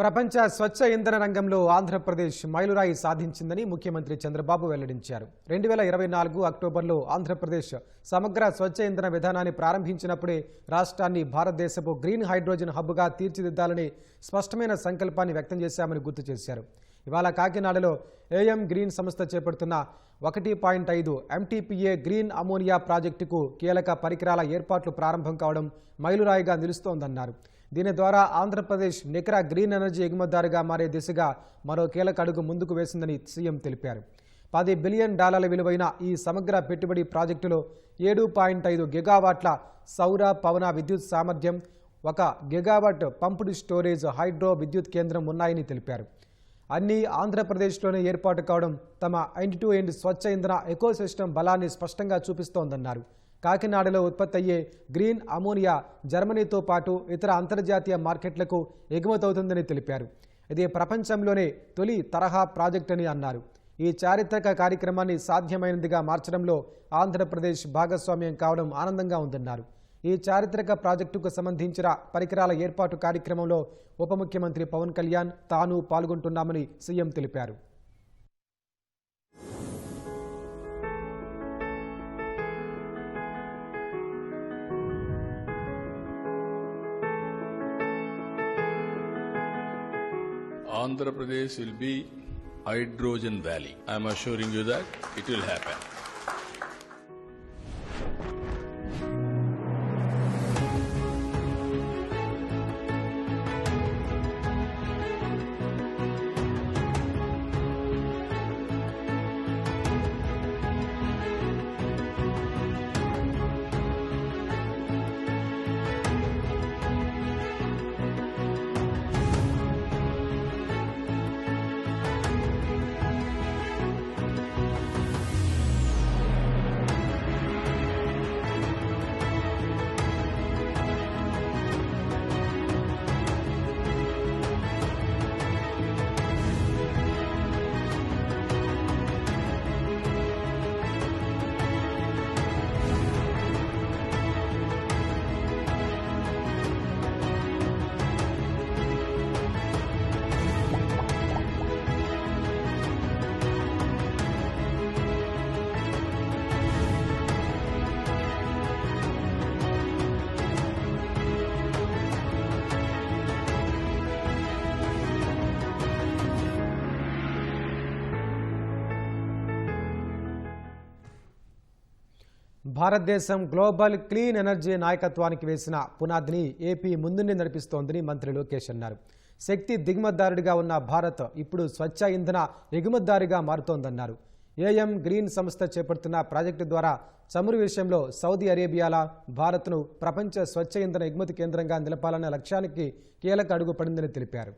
ప్రపంచ స్వచ్ఛ ఇంధన రంగంలో ఆంధ్రప్రదేశ్ మైలురాయి సాధించిందని ముఖ్యమంత్రి చంద్రబాబు వెల్లడించారు. రెండు వేల ఇరవై నాలుగు అక్టోబర్లో ఆంధ్రప్రదేశ్ సమగ్ర స్వచ్ఛ ఇంధన విధానాన్ని ప్రారంభించినప్పుడే రాష్ట్రాన్ని భారతదేశపు గ్రీన్ హైడ్రోజన్ హబ్గా తీర్చిదిద్దాలని స్పష్టమైన సంకల్పాన్ని వ్యక్తం చేశామని గుర్తు చేశారు. ఇవాళ కాకినాడలో ఏఎం గ్రీన్ సంస్థ చేపడుతున్న ఒకటి పాయింట్ ఐదు ఎంటీపీఏ గ్రీన్ అమోనియా ప్రాజెక్టుకు కీలక పరికరాల ఏర్పాట్లు ప్రారంభం కావడం మైలురాయిగా నిలుస్తోందన్నారు. దీని ద్వారా ఆంధ్రప్రదేశ్ నికర గ్రీన్ ఎనర్జీ ఎగుమతిదారుగా మారే దిశగా మరో కీలక అడుగు ముందుకు వేసిందని సీఎం తెలిపారు. పది బిలియన్ డాలర్ల విలువైన ఈ సమగ్ర పెట్టుబడి ప్రాజెక్టులో ఏడు పాయింట్ ఐదు గిగావాట్ల సౌర పవన విద్యుత్ సామర్థ్యం ఒక గిగావాట్ పంపుడు స్టోరేజ్ హైడ్రో విద్యుత్ కేంద్రం ఉన్నాయని తెలిపారు. అన్నీ ఆంధ్రప్రదేశ్లోనే ఏర్పాటు కావడం తమ ఎండ్ టు ఎండ్ స్వచ్ఛ ఇంధన ఎకోసిస్టమ్ బలాన్ని స్పష్టంగా చూపిస్తోందన్నారు. కాకినాడలో ఉత్పత్తి అయ్యే గ్రీన్ అమోనియా జర్మనీతో పాటు ఇతర అంతర్జాతీయ మార్కెట్లకు ఎగుమతవుతుందని తెలిపారు. ఇది ప్రపంచంలోనే తొలి తరహా ప్రాజెక్ట్ అని అన్నారు. ఈ చారిత్రక కార్యక్రమాన్ని సాధ్యమైనదిగా మార్చడంలో ఆంధ్రప్రదేశ్ భాగస్వామ్యం కావడం ఆనందంగా ఉందన్నారు. ఈ చారిత్రక ప్రాజెక్టుకు సంబంధించిన పరికరాల ఏర్పాటు కార్యక్రమంలో ఉప ముఖ్యమంత్రి పవన్ కళ్యాణ్ తాను పాల్గొంటున్నామని సీఎం తెలిపారు. Andhra Pradesh will be hydrogen valley. I am assuring you that it will happen. భారతదేశం గ్లోబల్ క్లీన్ ఎనర్జీ నాయకత్వానికి వేసిన పునాదిని ఏపీ ముందుండి నడిపిస్తోందని మంత్రి లోకేష్ అన్నారు. శక్తి దిగుమతిదారుడిగా ఉన్న భారత్ ఇప్పుడు స్వచ్ఛ ఇంధన ఎగుమతిదారుగా మారుతోందన్నారు. ఏఎం గ్రీన్ సంస్థ చేపడుతున్న ప్రాజెక్టు ద్వారా చమురు విషయంలో సౌదీ అరేబియాల భారత్ను ప్రపంచ స్వచ్ఛ ఇంధన ఎగుమతి కేంద్రంగా నిలపాలన్న లక్ష్యానికి కీలక అడుగు పడిందని తెలిపారు.